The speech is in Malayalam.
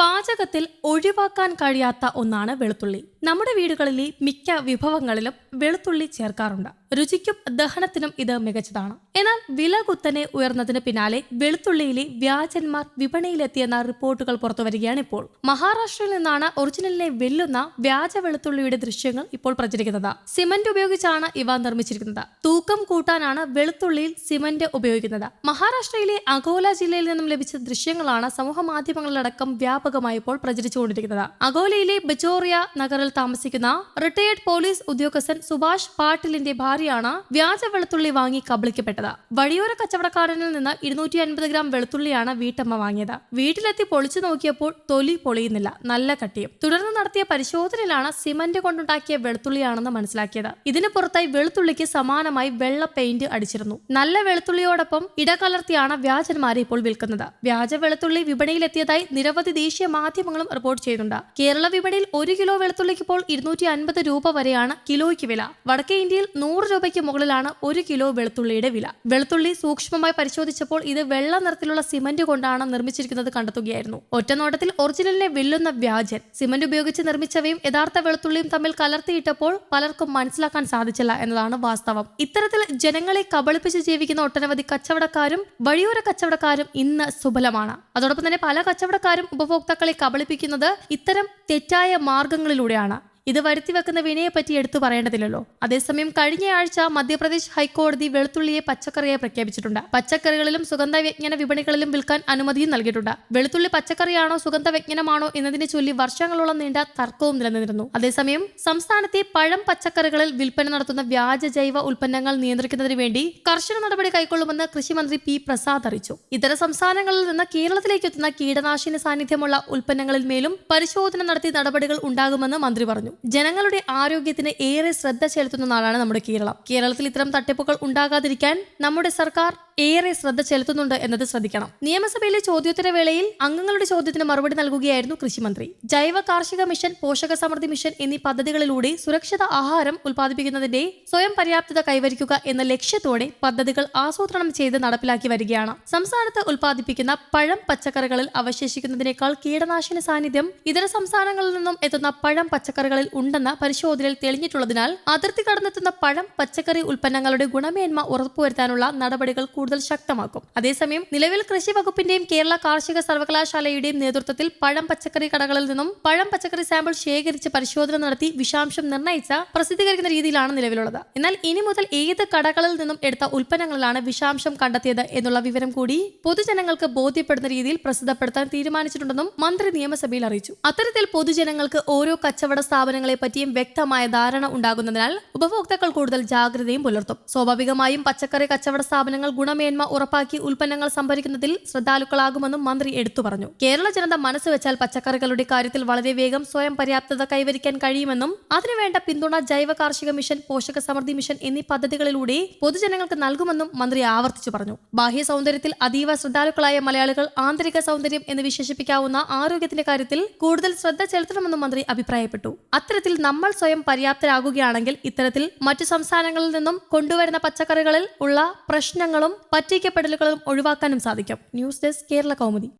Bye. പാചകത്തിൽ ഒഴിവാക്കാൻ കഴിയാത്ത ഒന്നാണ് വെളുത്തുള്ളി. നമ്മുടെ വീടുകളിലെ മിക്ക വിഭവങ്ങളിലും വെളുത്തുള്ളി ചേർക്കാറുണ്ട്. രുചിക്കും ദഹനത്തിനും ഇത് മികച്ചതാണ്. എന്നാൽ വില കുത്തനെ ഉയർന്നതിന് പിന്നാലെ വെളുത്തുള്ളിയിലെ വ്യാജന്മാർ വിപണിയിലെത്തിയെന്ന റിപ്പോർട്ടുകൾ പുറത്തുവരികയാണ് ഇപ്പോൾ. മഹാരാഷ്ട്രയിൽ നിന്നാണ് ഒറിജിനലിനെ വെല്ലുന്ന വ്യാജ വെളുത്തുള്ളിയുടെ ദൃശ്യങ്ങൾ ഇപ്പോൾ പ്രചരിക്കുന്നത്. സിമന്റ് ഉപയോഗിച്ചാണ് ഇവ നിർമ്മിച്ചിരിക്കുന്നത്. തൂക്കം കൂട്ടാനാണ് വെളുത്തുള്ളിയിൽ സിമന്റ് ഉപയോഗിക്കുന്നത്. മഹാരാഷ്ട്രയിലെ അകോല ജില്ലയിൽ നിന്നും ലഭിച്ച ദൃശ്യങ്ങളാണ് സമൂഹ മാധ്യമങ്ങളിലടക്കം വ്യാപകമായി ഇപ്പോൾ പ്രചരിച്ചുകൊണ്ടിരിക്കുന്നത് അഗോലയിലെ ബച്ചോറിയ നഗറിൽ താമസിക്കുന്ന റിട്ടയേർഡ് പോലീസ് ഉദ്യോഗസ്ഥൻ സുഭാഷ് പാട്ടിലിന്റെ ഭാര്യയാണ് വ്യാജ വെളുത്തുള്ളി വാങ്ങി കബളിക്കപ്പെട്ടത്. വഴിയോര കച്ചവടക്കാരനിൽ നിന്ന് ഇരുന്നൂറ്റി അൻപത് ഗ്രാം വെളുത്തുള്ളിയാണ് വീട്ടമ്മ വാങ്ങിയത്. വീട്ടിലെത്തി പൊളിച്ചു നോക്കിയപ്പോൾ തൊലി പൊളിയുന്നില്ല. നല്ല കട്ടിയും. തുടർന്ന് നടത്തിയ പരിശോധനയിലാണ് സിമന്റ് കൊണ്ടുണ്ടാക്കിയ വെളുത്തുള്ളിയാണെന്ന് മനസ്സിലാക്കിയത്. ഇതിന് പുറത്തായി വെളുത്തുള്ളിക്ക് സമാനമായി വെള്ള പെയിന്റ് അടിച്ചിരുന്നു. നല്ല വെളുത്തുള്ളിയോടൊപ്പം ഇടകലർത്തിയാണ് വ്യാജന്മാരെ ഇപ്പോൾ വിൽക്കുന്നത്. വ്യാജ വെളുത്തുള്ളി വിപണിയിലെത്തിയതായി നിരവധി ദേശീയ മാധ്യമങ്ങളും റിപ്പോർട്ട് ചെയ്തിട്ടുണ്ട് കേരള വിപണിയിൽ ഒരു കിലോ വെളുത്തുള്ളിക്ക് ഇപ്പോൾ ഇരുന്നൂറ്റി അൻപത് രൂപ വരെയാണ് കിലോയ്ക്ക് വില. വടക്കേ ഇന്ത്യയിൽ നൂറ് രൂപയ്ക്ക് മുകളിലാണ് ഒരു കിലോ വെളുത്തുള്ളിയുടെ വില. വെളുത്തുള്ളി സൂക്ഷ്മമായി പരിശോധിച്ചപ്പോൾ ഇത് വെള്ള നിറത്തിലുള്ള സിമന്റ് കൊണ്ടാണ് നിർമ്മിച്ചിരിക്കുന്നത് കണ്ടെത്തുകയായിരുന്നു. ഒറ്റനോട്ടത്തിൽ ഒറിജിനലിനെ വെല്ലുന്ന വ്യാജൻ. സിമന്റ് ഉപയോഗിച്ച് നിർമ്മിച്ചവയും യഥാർത്ഥ വെളുത്തുള്ളിയും തമ്മിൽ കലർത്തിയിട്ടപ്പോൾ പലർക്കും മനസ്സിലാക്കാൻ സാധിച്ചില്ല എന്നതാണ് വാസ്തവം. ഇത്തരത്തിൽ ജനങ്ങളെ കബളിപ്പിച്ച് ജീവിക്കുന്ന ഒട്ടനവധി കച്ചവടക്കാരും വഴിയോര കച്ചവടക്കാരും ഇന്ന് സുബലമാണ്. അതോടൊപ്പം തന്നെ പല കച്ചവടക്കാരും ഉപഭോക്താക്കളെ കബളിപ്പിക്കുന്നത് ഇത്തരം തെറ്റായ മാർഗങ്ങളിലൂടെയാണ്. ഇത് വരുത്തിവെക്കുന്ന വെക്കുന്ന വിനയെപ്പറ്റി എടുത്തു പറയേണ്ടതില്ലല്ലോ. അതേസമയം കഴിഞ്ഞ ആഴ്ച മധ്യപ്രദേശ് ഹൈക്കോടതി വെളുത്തുള്ളിയെ പച്ചക്കറിയെ പ്രഖ്യാപിച്ചിട്ടുണ്ട്. പച്ചക്കറികളിലും സുഗന്ധവ്യഞ്ജന വിപണികളിലും വിൽക്കാൻ അനുമതിയും നൽകിയിട്ടുണ്ട്. വെളുത്തുള്ളി പച്ചക്കറിയാണോ സുഗന്ധവ്യഞ്ജനമാണോ എന്നതിനെ ചൊല്ലി വർഷങ്ങളോളം നീണ്ട തർക്കവും നിലനിന്നിരുന്നു. അതേസമയം സംസ്ഥാനത്തെ പഴം പച്ചക്കറികളിൽ വിൽപ്പന നടത്തുന്ന വ്യാജ ജൈവ ഉൽപ്പന്നങ്ങൾ നിയന്ത്രിക്കുന്നതിന് വേണ്ടി കർശന നടപടി കൈക്കൊള്ളുമെന്ന് കൃഷിമന്ത്രി പി പ്രസാദ് അറിയിച്ചു. ഇതര സംസ്ഥാനങ്ങളിൽ നിന്ന് കേരളത്തിലേക്ക് എത്തുന്ന കീടനാശിനി സാന്നിധ്യമുള്ള ഉൽപ്പന്നങ്ങളിൽ മേലും പരിശോധന നടത്തി നടപടികൾ ഉണ്ടാകുമെന്ന് മന്ത്രി പറഞ്ഞു. ജനങ്ങളുടെ ആരോഗ്യത്തിന് ഏറെ ശ്രദ്ധ ചെലുത്തുന്ന നാടാണ് നമ്മുടെ കേരളം. കേരളത്തിൽ ഇത്തരം തട്ടിപ്പുകൾ ഉണ്ടാകാതിരിക്കാൻ നമ്മുടെ സർക്കാർ ഏറെ ശ്രദ്ധ ചെലുത്തുന്നുണ്ട് എന്നത് ശ്രദ്ധിക്കണം. നിയമസഭയിലെ ചോദ്യോത്തര വേളയിൽ അംഗങ്ങളുടെ ചോദ്യത്തിന് മറുപടി നൽകുകയായിരുന്നു കൃഷിമന്ത്രി. ജൈവ കാർഷിക മിഷൻ പോഷക സമൃദ്ധി മിഷൻ എന്നീ പദ്ധതികളിലൂടെ സുരക്ഷിത ആഹാരം ഉൽപ്പാദിപ്പിക്കുന്നതിന്റെ സ്വയം പര്യാപ്തത കൈവരിക്കുക എന്ന ലക്ഷ്യത്തോടെ പദ്ധതികൾ ആസൂത്രണം ചെയ്ത് നടപ്പിലാക്കി വരികയാണ്. സംസ്ഥാനത്ത് ഉൽപ്പാദിപ്പിക്കുന്ന പഴം പച്ചക്കറികളിൽ അവശേഷിക്കുന്നതിനേക്കാൾ കീടനാശിനി സാന്നിധ്യം ഇതര സംസ്ഥാനങ്ങളിൽ നിന്നും എത്തുന്ന പഴം പച്ചക്കറികളിൽ ഉണ്ടെന്ന പരിശോധനയിൽ തെളിഞ്ഞിട്ടുള്ളതിനാൽ അതിർത്തി കടന്നെത്തുന്ന പഴം പച്ചക്കറി ഉൽപ്പന്നങ്ങളുടെ ഗുണമേന്മ ഉറപ്പുവരുത്താനുള്ള നടപടികൾ കൂടുതൽ ശക്തമാക്കും. അതേസമയം നിലവിൽ കൃഷി വകുപ്പിന്റെയും കേരള കാർഷിക സർവകലാശാലയുടെയും നേതൃത്വത്തിൽ പഴം പച്ചക്കറി കടകളിൽ നിന്നും പഴം പച്ചക്കറി സാമ്പിൾ ശേഖരിച്ച് പരിശോധന നടത്തി വിഷാംശം നിർണയിച്ച പ്രസിദ്ധീകരിക്കുന്ന രീതിയിലാണ് നിലവിലുള്ളത്. എന്നാൽ ഇനി മുതൽ ഏത് കടകളിൽ നിന്നും എടുത്ത ഉൽപ്പന്നങ്ങളിലാണ് വിഷാംശം കണ്ടെത്തിയത് എന്നുള്ള വിവരം കൂടി പൊതുജനങ്ങൾക്ക് ബോധ്യപ്പെടുന്ന രീതിയിൽ പ്രസിദ്ധപ്പെടുത്താൻ തീരുമാനിച്ചിട്ടുണ്ടെന്നും മന്ത്രി നിയമസഭയിൽ അറിയിച്ചു. അത്തരത്തിൽ പൊതുജനങ്ങൾക്ക് ഓരോ കച്ചവട സ്ഥാപനങ്ങളെ പറ്റിയും വ്യക്തമായ ധാരണ ഉണ്ടാകുന്നതിനാൽ ഉപഭോക്താക്കൾ കൂടുതൽ ജാഗ്രതയും പുലർത്തും. സ്വാഭാവികമായും പച്ചക്കറി കച്ചവട സ്ഥാപനങ്ങൾ ഗുണമേന്മ ഉറപ്പാക്കി ഉൽപ്പന്നങ്ങൾ സംഭരിക്കുന്നതിൽ ശ്രദ്ധാലുക്കളാകുമെന്നും മന്ത്രി എടുത്തു പറഞ്ഞു. കേരള ജനത മനസ്സ് വെച്ചാൽ പച്ചക്കറികളുടെ കാര്യത്തിൽ വളരെ വേഗം സ്വയം പര്യാപ്തത കൈവരിക്കാൻ കഴിയുമെന്നും അതിനുവേണ്ട പിന്തുണ ജൈവ കാർഷിക മിഷൻ പോഷക സമൃദ്ധി മിഷൻ എന്നീ പദ്ധതികളിലൂടെ പൊതുജനങ്ങൾക്ക് നൽകുമെന്നും മന്ത്രി ആവർത്തിച്ചു പറഞ്ഞു. ബാഹ്യ സൗന്ദര്യത്തിൽ അതീവ ശ്രദ്ധാലുക്കളായ മലയാളികൾ ആന്തരിക സൗന്ദര്യം എന്ന് വിശേഷിപ്പിക്കാവുന്ന ആരോഗ്യത്തിന്റെ കാര്യത്തിൽ കൂടുതൽ ശ്രദ്ധ ചെലുത്തണമെന്നും മന്ത്രി അഭിപ്രായപ്പെട്ടു. അത്തരത്തിൽ നമ്മൾ സ്വയം പര്യാപ്തരാകുകയാണെങ്കിൽ ഇത്തരത്തിൽ മറ്റു സംസ്ഥാനങ്ങളിൽ നിന്നും കൊണ്ടുവരുന്ന പച്ചക്കറികളിൽ ഉള്ള പ്രശ്നങ്ങളും പറ്റിക്കപ്പെടലുകളും ഒഴിവാക്കാനും സാധിക്കും. News desk Kerala Kaumudi.